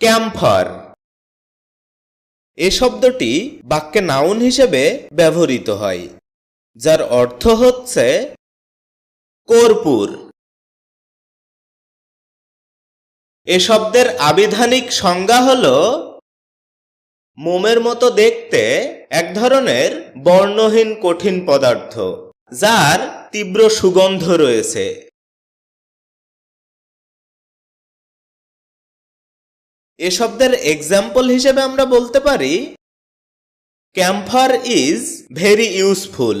Campher. এ শব্দটি বাক্যে noun হিসেবে ব্যবহৃত হয়, যার অর্থ হচ্ছে কর্পূর। এ শব্দের আবিধানিক সংজ্ঞা হল মোমের মতো দেখতে এক ধরনের বর্ণহীন কঠিন পদার্থ, যার তীব্র সুগন্ধ রয়েছে। এ শব্দের এক্সাম্পল হিসেবে আমরা বলতে পারি ক্যাম্ফার ইজ ভেরি ইউজফুল